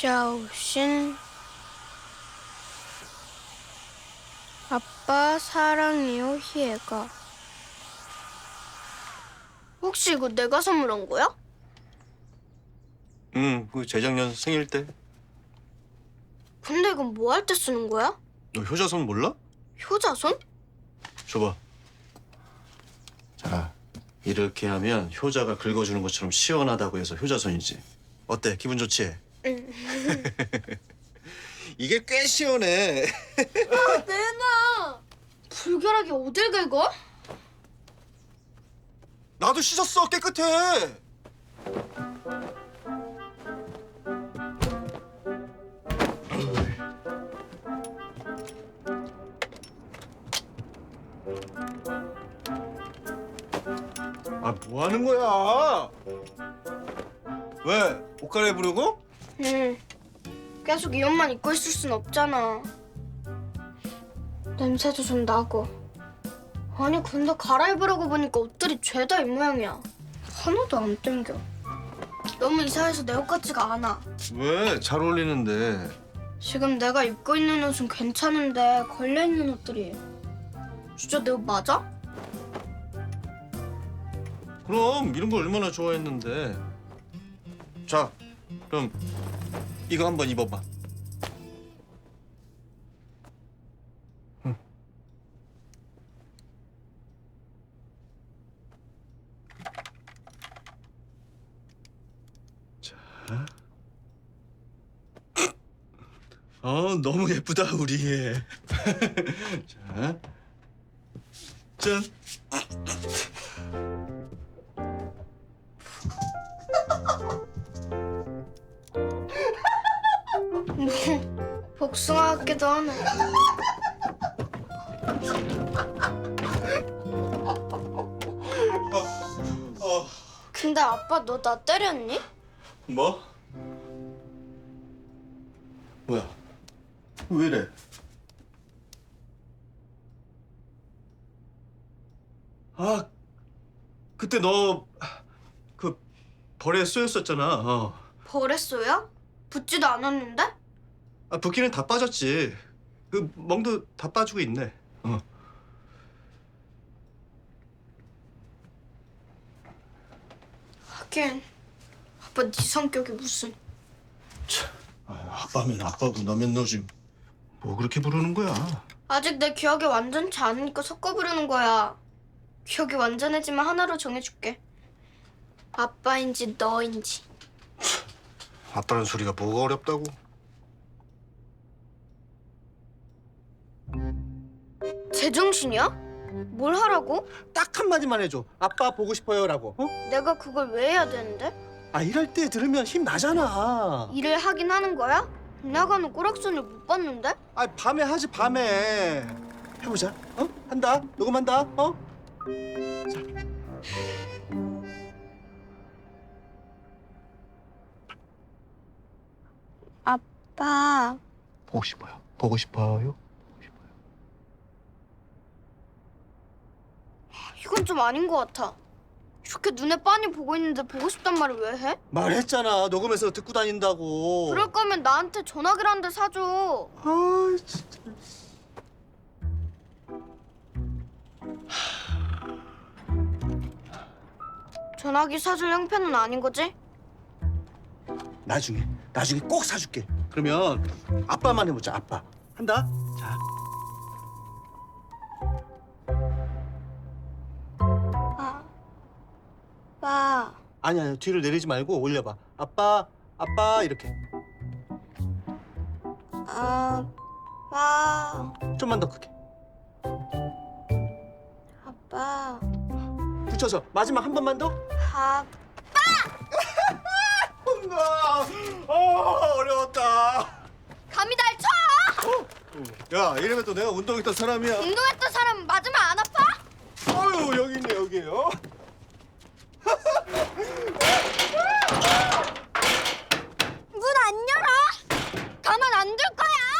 샤오신 아빠 사랑해요 희애가 혹시 이거 내가 선물한 거야? 응, 그 재작년 생일 때. 근데 이건 뭐 할 때 쓰는 거야? 너 효자손 몰라? 효자손? 줘봐. 자, 이렇게 하면 효자가 긁어주는 것처럼 시원하다고 해서 효자손이지. 어때? 기분 좋지? 응. 이게 꽤 시원해. 내놔 불결하게 어딜 긁어? 나도 씻었어, 깨끗해. 아, 뭐 하는 거야? 왜? 옷 갈아입으려고? 응 계속 이 옷만 입고 있을 순 없잖아 냄새도 좀 나고 아니 근데 갈아입으려고 보니까 옷들이 죄다 이 모양이야 하나도 안 땡겨 너무 이상해서 내 옷 같지가 않아 왜? 잘 어울리는데. 지금 내가 입고 있는 옷은 괜찮은데 걸려 있는 옷들이 진짜 내 옷 맞아? 그럼 이런 걸 얼마나 좋아했는데. 자, 그럼 이거 한번 입어봐. 어, 너무 예쁘다 우리 애. 자, 짠. 복숭아 같기도 하네 어, 근데 아빠 너 나 때렸니? 뭐? 뭐야? 왜 이래? 아, 그때 너 그 벌에 쏘였었잖아. 어. 벌했어요? 붙지도 않았는데? 아, 붓기는 다 빠졌지. 그 멍도 다 빠지고 있네. 어. 하긴 아빠 네 성격이 무슨 아, 아빠면 아빠고 너면 너지. 뭐 그렇게 부르는 거야? 아직 내 기억이 완전치 않으니까 섞어 부르는 거야 기억이 완전해지면 하나로 정해줄게 아빠인지 너인지 아빠란 소리가 뭐가 어렵다고? 제정신이야? 뭘 하라고? 딱 한마디만 해줘. 아빠 보고 싶어요라고. 어? 내가 그걸 왜 해야 되는데? 아 이럴 때 들으면 힘 나잖아. 일을 하긴 하는 거야? 나가는 꼬락선을 못 봤는데? 아 밤에 하지 밤에. 해보자. 어? 한다. 녹음한다. 어? 아빠 보고 싶어요. 보고 싶어요. 이건 좀 아닌 것 같아 이렇게 눈에 빤히 보고 있는데 보고 싶단 말을 왜 해? 말했잖아. 녹음해서 듣고 다닌다고. 그럴 거면 나한테 전화기를 한 대 사줘 아 진짜. 전화기 사줄 형편은 아닌 거지? 나중에 나중에 꼭 사줄게. 그러면 아빠만 해보자. 아빠. 한다. 아빠 아니 아니 뒤를 내리지 말고 올려봐. 아빠 아빠 이렇게. 아빠 좀만 더 크게. 아빠 붙여서 마지막 한 번만 더. 아 아, 어, 어려웠다. 감이 날 쳐! 야, 이러면 또 내가 운동했던 사람이야. 운동했던 사람 맞으면 안 아파? 아유, 여기 있네, 여기요.